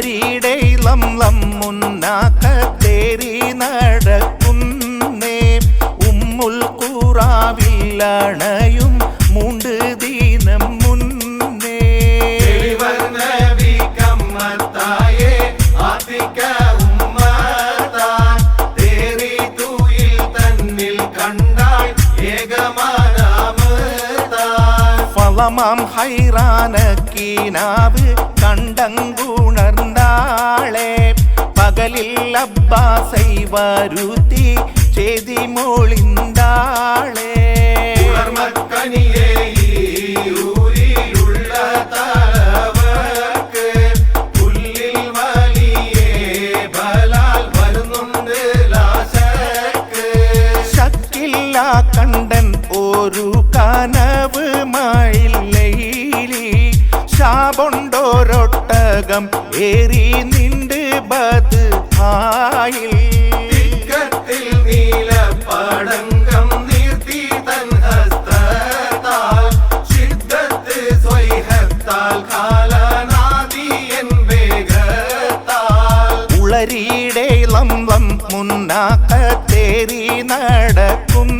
ഉളരിയുടെ ലം ലം മുന്നാക്കത്തേറി നടക്കുന്നേ. ഉമ്മുൽ കൂറാവില്ലണയും മൂണ്ട് ദീനം മുന്നേ. കമ്മത്തായേ തേറി തൂയിൽ കണ്ടങ്കുണർന്നാളെ പകലിൽ അബ്ബാസൈ വരുത്തി ചെയ്തി മോളിന്താളെ കണ്ടൻ ഒരു കനവ് തലവർക്ക് പുല്ലിൽ உலகம் ஏறி நின்று பது ஆயில். திக்கத்தில் நீல படங்கம் நீர்த்தி தன் ஹஸ்தத்தால் சித்தத்து சொய்கத்தால் தேறி நடக்கும்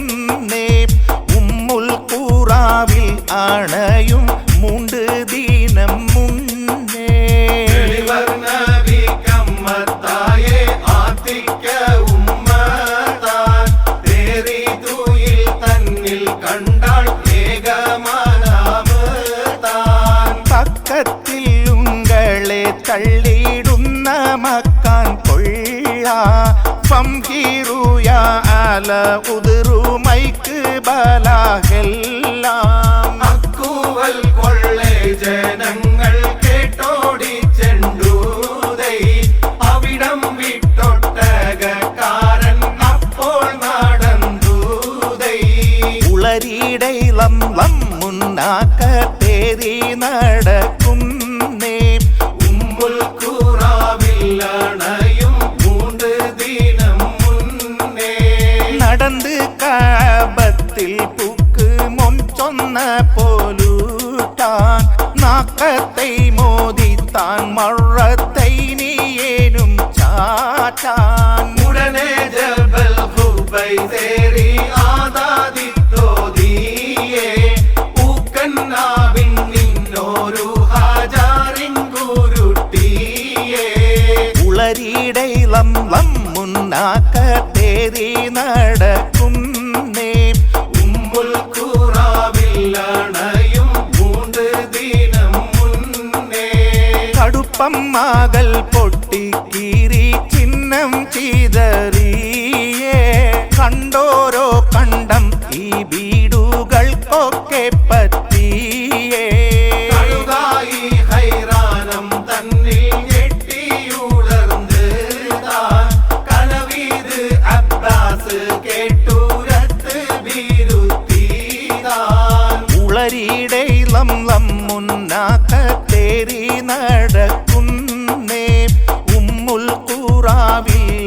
நே உம்முல் கூறாவில் ஆணையும் மூன்று தீனம் மூ കൊള്ള ഫംഹീറുയ അല ഉതിറുമൈക്ക് ബലാഹെല്ലാം. അക്കുവൽ കൊള്ളെ ജനങ്ങൾ കേട്ടോടി ചെണ്ടൂതൈ. അവിടം വിട്ടൊട്ടകക്കാരൻ അപ്പോൾ നടന്തൂതൈ ഉളരിയുടെ ലം ലം നടക്കുന്നേ മൊഞ്ചൊന്ന പോലൂട്ടാൻ നാക്കത്തെ മോദിത്താൻ മഴത്തെ നീയേനും ചാറ്റാൻ. ഉടനെ ജബൽ ഹുബൈ തേറി ആദാദിത്തോതിയേ ഊക്കന്നാവിൻ നിന്നോരു ഹാജാറിൻ കുരുട്ടിയേ. ഉളരിയുടെ ലം ലം മുന്നാക്കത്തേറി നടക്കുന്നേ കടുപ്പം മകൾ പൊട്ടിക്കീറി ചിഹ്നം ചിതറിയേ കണ്ടോരോ കണ്ടം ഈ വീടുകൾക്കൊക്കെ പറ്റിയേ കഴുകായി ഹൈറാനം തന്നിൽ ഞെട്ടിയുളർന്ന് താൻ കനവീത് അബ്ബാസ് കേട്ടൂരത്ത് ബീരുത്തീതാൻ ഉളരിയുടെ ലം ലം